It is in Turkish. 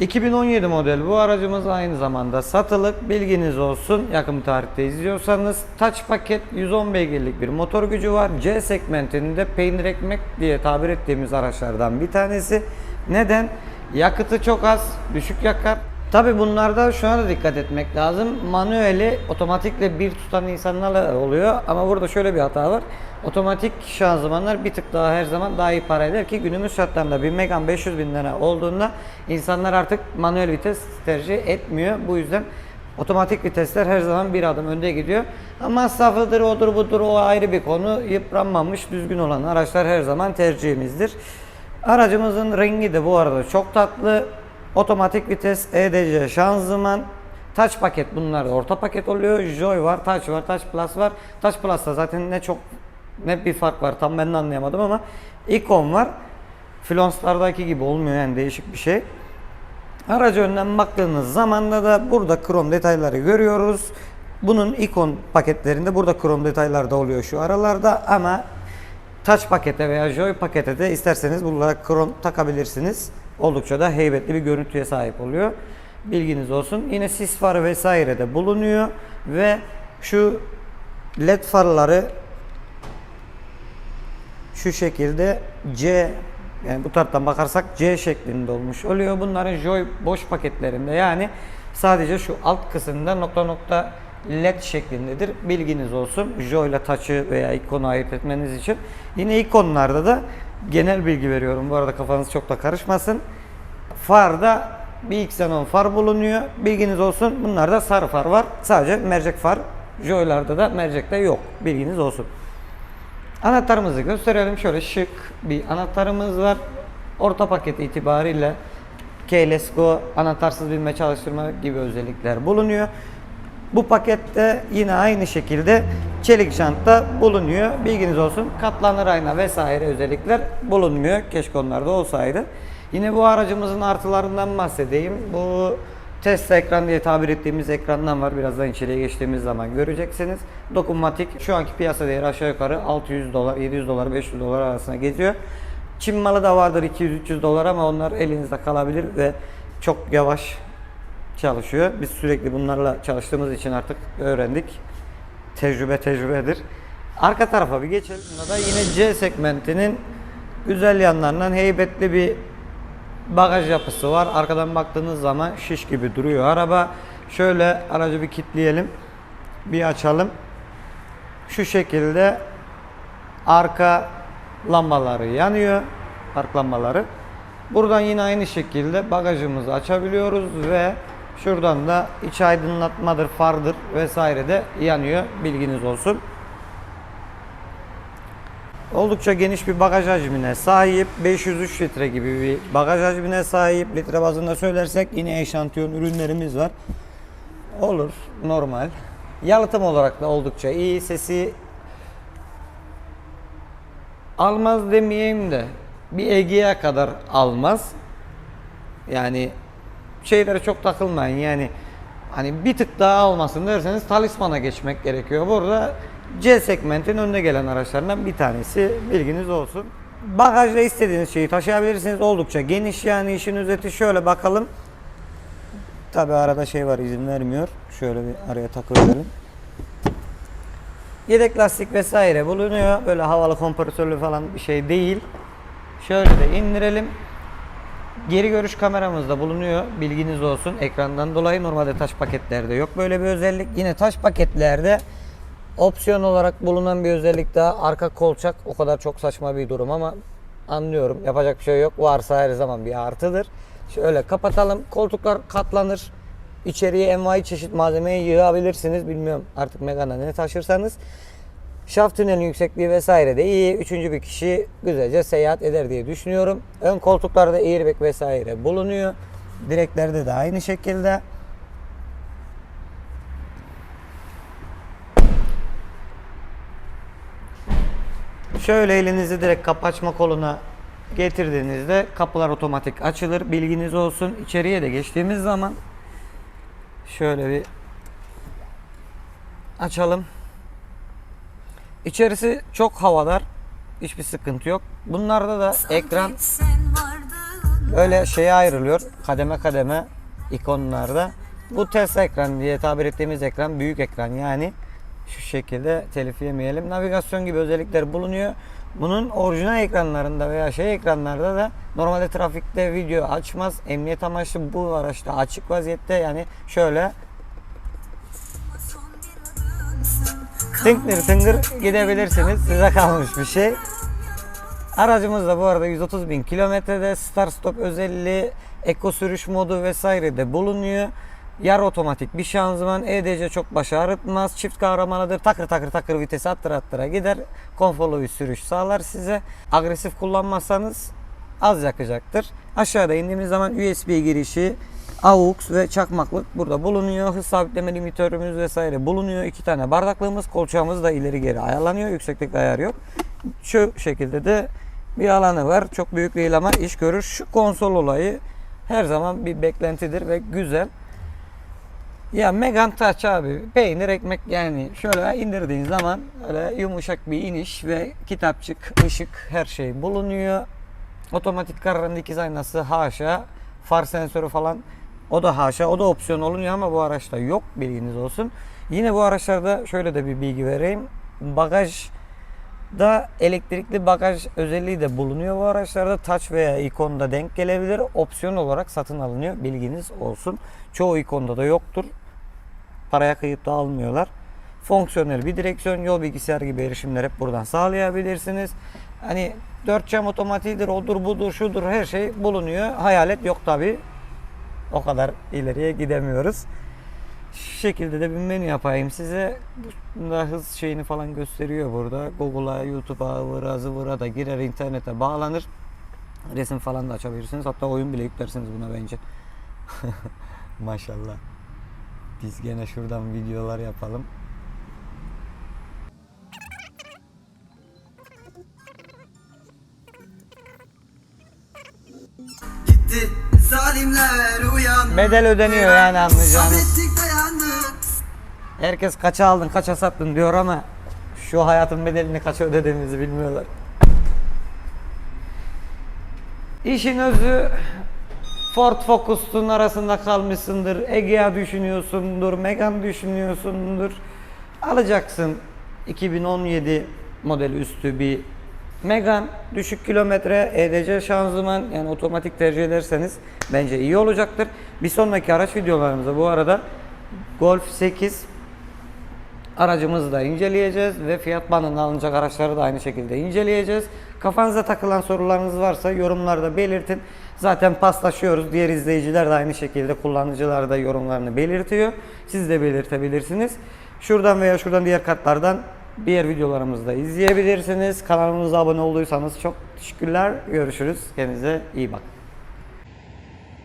2017 model bu aracımız aynı zamanda satılık. Bilginiz olsun yakın tarihte izliyorsanız. Touch paket 110 beygirlik bir motor gücü var. C segmentinde peynir ekmek diye tabir ettiğimiz araçlardan bir tanesi. Neden? Yakıtı çok az düşük yakar Tabi bunlarda şuna da dikkat etmek lazım. Manueli otomatikle bir tutan insanlarla oluyor ama burada şöyle bir hata var. Otomatik şanzımanlar bir tık daha her zaman daha iyi para eder ki günümüz şartlarında 1000 megan 500 bin lira olduğunda insanlar artık manuel vites tercih etmiyor. Bu yüzden otomatik vitesler her zaman bir adım önde gidiyor. Ama masrafıdır, odur budur o ayrı bir konu. Yıpranmamış, düzgün olan araçlar her zaman tercihimizdir. Aracımızın rengi de bu arada çok tatlı. Otomatik vites, EDC şanzıman, Touch paket bunlar da orta paket oluyor. Joy var, Touch var, Touch Plus var. Touch Plus'ta zaten ne çok ne bir fark var tam ben de anlayamadım ama ikon var. Flonslardaki gibi olmuyor yani değişik bir şey. Aracı önden baktığınız zaman da da burada krom detayları görüyoruz. Bunun ikon paketlerinde burada krom detaylar da oluyor şu aralarda ama Touch pakete veya Joy pakete de isterseniz bunlara krom takabilirsiniz. Oldukça da heybetli bir görüntüye sahip oluyor. Bilginiz olsun. Yine sis farı vesaire de bulunuyor ve şu led farları şu şekilde C yani bu taraftan bakarsak C şeklinde olmuş oluyor. Bunların Joy boş paketlerinde yani sadece şu alt kısımda nokta nokta LED şeklindedir. Bilginiz olsun. Joy ile Touch'ı veya ikonu ayırt etmeniz için. Yine ikonlarda da genel bilgi veriyorum. Bu arada kafanız çok da karışmasın. Farda bir Xenon far bulunuyor. Bilginiz olsun. Bunlarda sarı far var. Sadece mercek far. Joy'larda da mercekte yok. Bilginiz olsun. Anahtarımızı gösterelim. Şöyle şık bir anahtarımız var. Orta paket itibariyle Keyless Go anahtarsız binme çalıştırma gibi özellikler bulunuyor. Bu pakette yine aynı şekilde çelik jantta bulunuyor. Bilginiz olsun. Katlanır ayna vesaire özellikler bulunmuyor. Keşke onlarda olsaydı. Yine bu aracımızın artılarından bahsedeyim. Bu Test ekran diye tabir ettiğimiz ekrandan var. Birazdan içeriye geçtiğimiz zaman göreceksiniz. Dokunmatik şu anki piyasa değeri aşağı yukarı 600 dolar, 700 dolar, 500 dolar arasında geziyor. Çin malı da vardır 200-300 dolar ama onlar elinizde kalabilir ve çok yavaş çalışıyor. Biz sürekli bunlarla çalıştığımız için artık öğrendik. Tecrübe tecrübedir. Arka tarafa bir geçelim. Bunda da yine C segmentinin güzel yanlarından heybetli bir bagaj yapısı var. Arkadan baktığınız zaman şiş gibi duruyor araba. Şöyle aracı bir kilitleyelim. Bir açalım. Şu şekilde arka lambaları yanıyor. Park lambaları. Buradan yine aynı şekilde bagajımızı açabiliyoruz ve şuradan da iç aydınlatmadır, fardır vesaire de yanıyor. Bilginiz olsun. Oldukça geniş bir bagaj hacmine sahip. 503 litre gibi bir bagaj hacmine sahip. Litre bazında söylersek yine eşantiyon ürünlerimiz var. Olur, normal. Yalıtım olarak da oldukça iyi. Sesi almaz demeyeyim de bir Ege'ye kadar almaz. Yani şeylere çok takılmayın yani hani bir tık daha almasın derseniz talismana geçmek gerekiyor. Burada C segmentin önde gelen araçlarından bir tanesi bilginiz olsun. Bagajda istediğiniz şeyi taşıyabilirsiniz. Oldukça geniş yani işin özeti şöyle bakalım. Tabi arada şey var izin vermiyor. Şöyle bir araya takıverelim. Yedek lastik vesaire bulunuyor. Böyle havalı kompresörlü falan bir şey değil. Şöyle de indirelim. Geri görüş kameramız da bulunuyor. Bilginiz olsun. Ekrandan dolayı normalde taş paketlerde yok böyle bir özellik. Yine taş paketlerde opsiyon olarak bulunan bir özellik daha arka kolçak. O kadar çok saçma bir durum ama anlıyorum. Yapacak bir şey yok. Varsa her zaman bir artıdır. Şöyle kapatalım. Koltuklar katlanır. İçeriye envai çeşit malzemeyi yığabilirsiniz. Bilmiyorum artık Megane'a ne taşırsanız. Şaft tünelin yüksekliği vesaire de iyi. Üçüncü bir kişi güzelce seyahat eder diye düşünüyorum. Ön koltuklarda airbag vesaire bulunuyor. Direklerde de aynı şekilde. Şöyle elinizi direkt kapı açma koluna getirdiğinizde kapılar otomatik açılır. Bilginiz olsun. İçeriye de geçtiğimiz zaman şöyle bir açalım. İçerisi çok havadar. Hiçbir sıkıntı yok. Bunlarda da ekran böyle şeye ayrılıyor. Kademe kademe ikonlarda. Bu Tesla ekran diye tabir ettiğimiz ekran büyük ekran yani şu şekilde telif yemeyelim. Navigasyon gibi özellikler bulunuyor. Bunun orijinal ekranlarında veya şey ekranlarda da normalde trafikte video açmaz. Emniyet amaçlı bu araçta açık vaziyette yani şöyle tıngır tıngır gidebilirsiniz. Size kalmış bir şey. Aracımız da bu arada 130 bin kilometrede start stop özelliği, eko sürüş modu vesaire de bulunuyor. Yarı otomatik bir şanzıman, EDC çok baş ağrıtmaz, çift kavramalıdır, takır takır takır vitesi attıra attıra gider. Konforlu bir sürüş sağlar size. Agresif kullanmazsanız az yakacaktır. Aşağıda indiğimiz zaman USB girişi, AUX ve çakmaklık burada bulunuyor. Hız sabitleme limitörümüz vesaire bulunuyor. İki tane bardaklığımız, kolçağımız da ileri geri ayarlanıyor. Yükseklik ayar yok. Şu şekilde de bir alanı var. Çok büyük değil ama iş görür. Şu konsol olayı her zaman bir beklentidir ve güzel. Ya Megan Touch abi peynir ekmek yani şöyle indirdiğin zaman öyle yumuşak bir iniş ve kitapçık, ışık her şey bulunuyor. Otomatik karanlık dikiz aynası haşa. Far sensörü falan o da haşa. O da opsiyon olunuyor ama bu araçta yok bilginiz olsun. Yine bu araçlarda şöyle de bir bilgi vereyim. Bagaj da elektrikli bagaj özelliği de bulunuyor bu araçlarda. Touch veya ikonda denk gelebilir. Opsiyon olarak satın alınıyor. Bilginiz olsun. Çoğu ikonda da yoktur. Paraya kayıt da almıyorlar. Fonksiyonel bir direksiyon, yol bilgisayar gibi erişimler hep buradan sağlayabilirsiniz. Hani dört cam otomatiğidir, odur budur, şudur her şey bulunuyor. Hayalet yok tabi. O kadar ileriye gidemiyoruz. Şu şekilde de bir menü yapayım size. Bunda hız şeyini falan gösteriyor burada. Google'a, YouTube'a, ıvıra zıvıra da girer, internete bağlanır. Resim falan da açabilirsiniz. Hatta oyun bile yüklersiniz buna bence. Maşallah. Biz gene şuradan videolar yapalım. Gitti zalimler Bedel ödeniyor yani anlayacağınız. Herkes kaça aldın, kaça sattın diyor ama şu hayatın bedelini kaça ödediğimizi bilmiyorlar. İşin özü Ford Focus'un arasında kalmışsındır. Egea düşünüyorsundur, Megane düşünüyorsundur. Alacaksın 2017 model üstü bir Megane düşük kilometre EDC şanzıman yani otomatik tercih ederseniz bence iyi olacaktır. Bir sonraki araç videolarımızda bu arada Golf 8 aracımızı da inceleyeceğiz ve fiyat bandında alınacak araçları da aynı şekilde inceleyeceğiz. Kafanıza takılan sorularınız varsa yorumlarda belirtin. Zaten paslaşıyoruz. Diğer izleyiciler de aynı şekilde kullanıcılar da yorumlarını belirtiyor. Siz de belirtebilirsiniz. Şuradan veya şuradan diğer kartlardan diğer videolarımızı da izleyebilirsiniz. Kanalımıza abone olduysanız çok teşekkürler. Görüşürüz. Kendinize iyi bakın.